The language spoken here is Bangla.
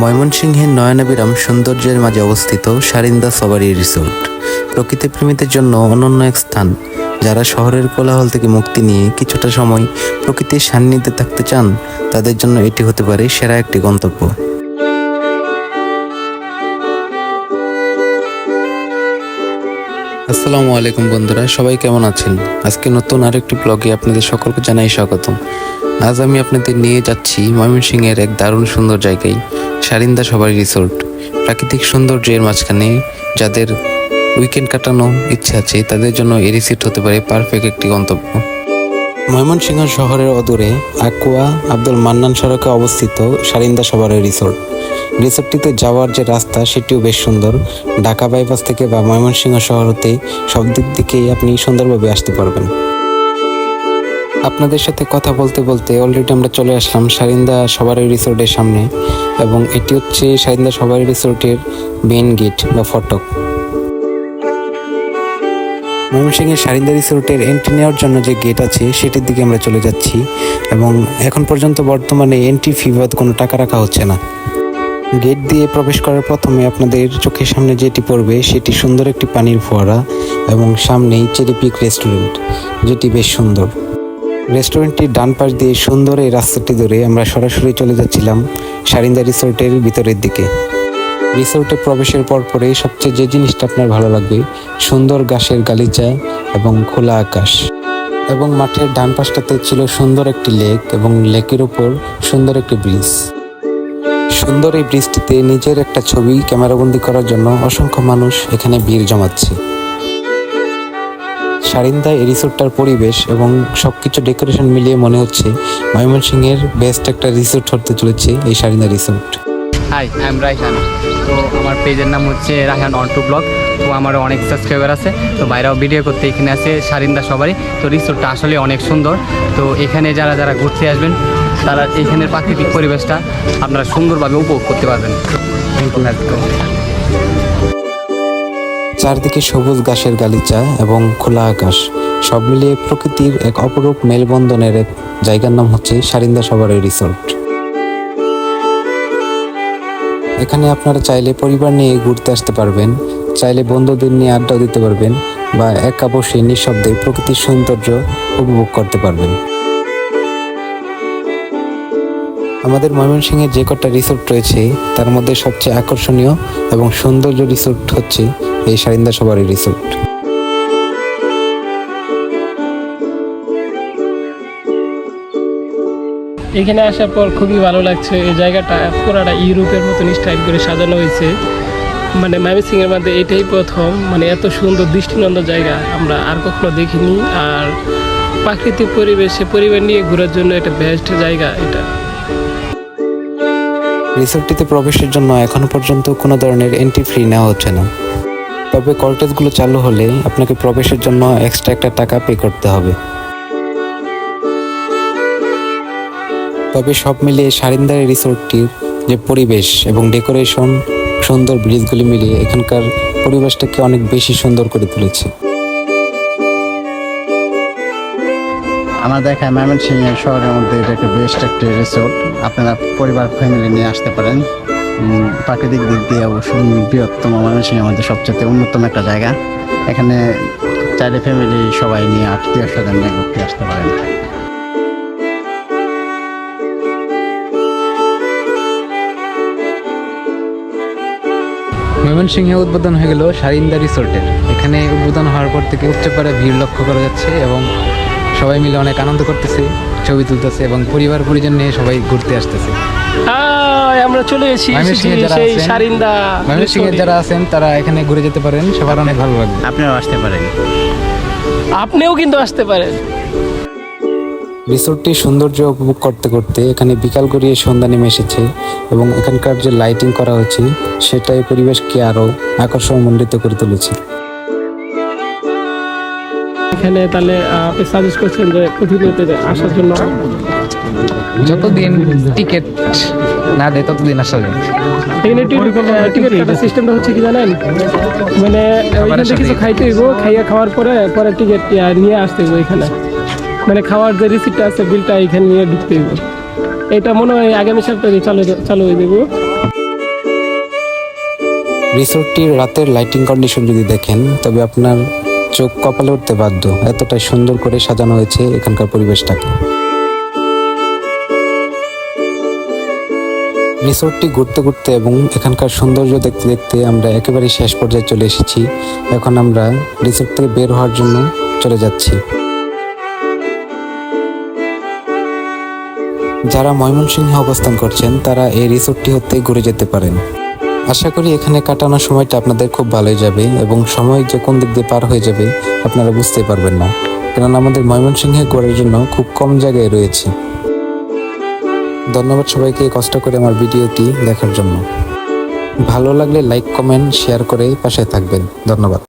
ময়মনসিংহের নয়নাবিরাম সৌন্দর্যের মাঝে অবস্থিত সারিন্দা সবারি রিসোর্ট। প্রকৃতি প্রেমীদের জন্য অনন্য এক স্থান, যারা শহরের কোলাহল থেকে মুক্তি নিয়ে কিছুটা সময় প্রকৃতির সান্নিধ্যে থাকতে চান, তাদের জন্য এটি হতে পারে সেরা একটি গন্তব্য। আসসালামু আলাইকুম বন্ধুরা, সবাই কেমন আছেন? আজকে নতুন আরেকটি ব্লগে আপনাদের সকলকে জানাই স্বাগতম। আজ আমি আপনাদের নিয়ে যাচ্ছি ময়মনসিংহের এক দারুণ সুন্দর জায়গায়। সারিন্দা সবাই রিসোর্ট প্রাকৃতিক সৌন্দর্যের মাঝখানে যাদের উইকেন্ড কাটানো ইচ্ছা আছে, তাদের জন্য এই রিসিট হতে পারে পারফেক্ট একটি গন্তব্য। ময়মনসিংহ শহরের অদূরে আকুয়া আব্দুল মান্নান সড়কে অবস্থিত সারিন্দা সবারের রিসোর্ট রিসোর্টটিতে যাওয়ার যে রাস্তা, সেটিও বেশ সুন্দর। ঢাকা বাইপাস থেকে বা ময়মনসিংহ শহর হতে সব দিক থেকেই আপনি সুন্দরভাবে আসতে পারবেন। আপনাদের সাথে কথা বলতে বলতে অলরেডি আমরা চলে আসলাম সারিন্দা সবারই রিসোর্টের সামনে। এবং এটি হচ্ছে সারিন্দা সবারই রিসোর্টের মেন গেট বা ফটক। ময়মনসিংহের সারিন্দা রিসোর্টের এন্ট্রি নেওয়ার জন্য যে গেট আছে, সেটির দিকে আমরা চলে যাচ্ছি এবং এখন পর্যন্ত বর্তমানে এন্ট্রি ফি বাদ কোনো টাকা রাখা হচ্ছে না। গেট দিয়ে প্রবেশ করার প্রথমে আপনাদের চোখের সামনে যেটি পড়বে, সেটি সুন্দর একটি পানির ফোয়ারা এবং সামনেই চেরিপিক রেস্টুরেন্ট যেটি বেশ সুন্দর। রেস্টুরেন্টটির ডান পাশ দিয়ে সুন্দর এই রাস্তাটি ধরে আমরা সরাসরি চলে যাচ্ছিলাম সারিন্দা রিসোর্টের ভিতরের দিকে। রিসোর্টে প্রবেশের পর পরে সবচেয়ে যে জিনিসটা আপনার ভালো লাগবে, সুন্দর গাছের গালিচা এবং খোলা আকাশ। এবং মাঠের ডান পাশটাতে ছিল সুন্দর একটি লেক এবং লেকের উপর সুন্দর একটি ব্রিজ। সুন্দর এই ব্রিজটিতে নিজের একটা ছবি ক্যামেরাবন্দি করার জন্য অসংখ্য মানুষ এখানে ভিড় জমাচ্ছে। সারিন্দা এই রিসোর্টটার পরিবেশ এবং সবকিছু ডেকোরেশন মিলিয়ে মনে হচ্ছে ময়মনসিংহের বেস্ট একটা রিসোর্ট হতে চলেছে এই Sarinda resort. Hi I am Raihan তো আমার পেজের নাম হচ্ছে রায়হান অন টু ব্লগ তো আমার অনেক সাবস্ক্রাইবার আছে। তো বাইরেও ভিডিও করতে এখানে আছে সারিন্দা সবারই। তো রিসোর্টটা আসলে অনেক সুন্দর। তো এখানে যারা যারা ঘুরতে আসবেন তারা এখানের প্রাকৃতিক পরিবেশটা আপনারা সুন্দরভাবে উপভোগ করতে পারবেন। Let's go. চারদিকে সবুজ ঘাসের গালিচা এবং খোলা আকাশ। সব মিলিয়ে প্রকৃতির এক অপরূপ মেলবন্ধনের এক জায়গার নাম হচ্ছে সারিন্দা সবারের রিসোর্ট। এখানে আপনারা চাইলে পরিবার নিয়ে ঘুরতে আসতে পারবেন, চাইলে বন্ধুদের নিয়ে আড্ডা দিতে পারবেন বা একা বসে নিঃশব্দে প্রকৃতির সৌন্দর্য উপভোগ করতে পারবেন। আমাদের ময়মনসিংহে যে কটা রিসোর্ট রয়েছে, তার মধ্যে সবচেয়ে আকর্ষণীয় এবং সৌন্দর্য রিসোর্ট হচ্ছে এই সারিন্দা সবারই রিসোর্ট এখানে আসার পর খুবই ভালো লাগছে। এই জায়গাটা পুরাটা ইউরোপের মতন স্টাইল করে সাজানো হয়েছে। মানে ময়মনসিং এর মধ্যে এটাই প্রথম। মানে এত সুন্দর দৃষ্টিনন্দন জায়গা আমরা আর কখনো দেখিনি। আর প্রাকৃতিক পরিবেশে পরিবার নিয়ে ঘোরার জন্য এটা বেস্ট জায়গা এটা। রিসোর্টটিতে প্রবেশের জন্য এখনও পর্যন্ত কোনো ধরনের এন্ট্রি ফ্রি নেওয়া হচ্ছে না। তবে কলটেজগুলো চালু হলে আপনাকে প্রবেশের জন্য এক্সট্রা একটা টাকা পে করতে হবে। তবে সব মিলিয়ে সারিন্দার রিসোর্টটির যে পরিবেশ এবং ডেকোরেশন, সুন্দর ব্রিজগুলি মিলিয়ে এখানকার পরিবেশটাকে অনেক বেশি সুন্দর করে তুলেছে। আমার দেখা ময়মনসিংহ শহরের মধ্যে এটা একটা বেস্ট একটা রিসোর্ট। আপনারা পরিবার ফ্যামিলি নিয়ে আসতে পারেন। প্রাকৃতিক দিক দিয়ে অবশ্যই বৃহত্তম ময়মনসিংহের আমাদের সবচেয়ে অন্যতম একটা জায়গা। এখানে চাইলে ফ্যামিলি সবাই নিয়ে আত্মীয় স্বজন নিয়ে ঘুরতে আসতে পারেন। ময়মনসিংহে উদ্বোধন হয়ে গেল সারিন্দা রিসোর্টের। এখানে উদ্বোধন হওয়ার পর থেকে উচ্চপাড়ে ভিড় লক্ষ্য করা যাচ্ছে এবং সবাই মিলে অনেক আনন্দ করতেছে, ছবি তুলতেছে এবং পরিবার পরিজন নিয়ে সবাই ঘুরতে আসতেছে। আমরা চলে এসেছি সেই সারিন্দা ময়মনসিংহে। যারা আছেন তারা এখানে ঘুরে যেতে পারেন সবার অনেক ভালো লাগবে। আপনারাও আসতে পারেন। আপনিও কিন্তু আসতে পারেন। রিসোর্টটির সৌন্দর্য উপভোগ করতে করতে এখানে বিকাল গড়িয়ে সন্ধ্যা নেমে এসেছে এবং এখানকার যে লাইটিং করা হয়েছে সেটা এই পরিবেশকে আরও আকর্ষণমণ্ডিত করে তুলেছে। এখানে তাহলে আপনি সাজেস্ট করছেন যে প্রতিনিয়ত আসার জন্য। যতদিন টিকিট না দেয় ততদিন আসা যায়। এখানে টিকিট কাটার সিস্টেমটা হচ্ছে কি জানেন? মানে ওইখান থেকে কিছু খাইতে হইব খাইয়া খাওয়ার পরে পরে টিকিট নিয়ে আসতে হইব এখানে। মানে খাওয়ার যে রিসিপ্টটা আছে বিলটা এখানে নিয়ে ঢুকতে হইব। এটা মনে হয় আগামী সপ্তাহে চালু চালু হয়ে যাব। রিসোর্টটির রাতের লাইটিং কন্ডিশন যদি দেখেন তবে আপনার চোখ কপালে উঠতে বাধ্য। এতটাই সুন্দর করে সাজানো হয়েছে এখানকার পরিবেশটাকে। রিসোর্টটি ঘুরতে ঘুরতে এবং এখানকার সৌন্দর্য দেখতে দেখতে আমরা একেবারে শেষ পর্যায়ে চলে এসেছি। এখন আমরা রিসোর্ট থেকে বের হওয়ার জন্য চলে যাচ্ছি। যারা ময়মনসিংহে অবস্থান করছেন, তারা এই রিসোর্টটি হতে ঘুরে যেতে পারেন। আশা করি এখানে কাটানোর সময়টা আপনাদের খুব ভালোই যাবে এবং সময় যে কোন দিক দিয়ে পার হয়ে যাবে আপনারা বুঝতে পারবেন না। কেননা আমাদের ময়মনসিংহে ঘোরার জন্য খুব কম জায়গায় রয়েছে। ধন্যবাদ সবাইকে কষ্ট করে আমার ভিডিওটি দেখার জন্য। ভালো লাগলে লাইক কমেন্ট শেয়ার করে পাশে থাকবেন। ধন্যবাদ।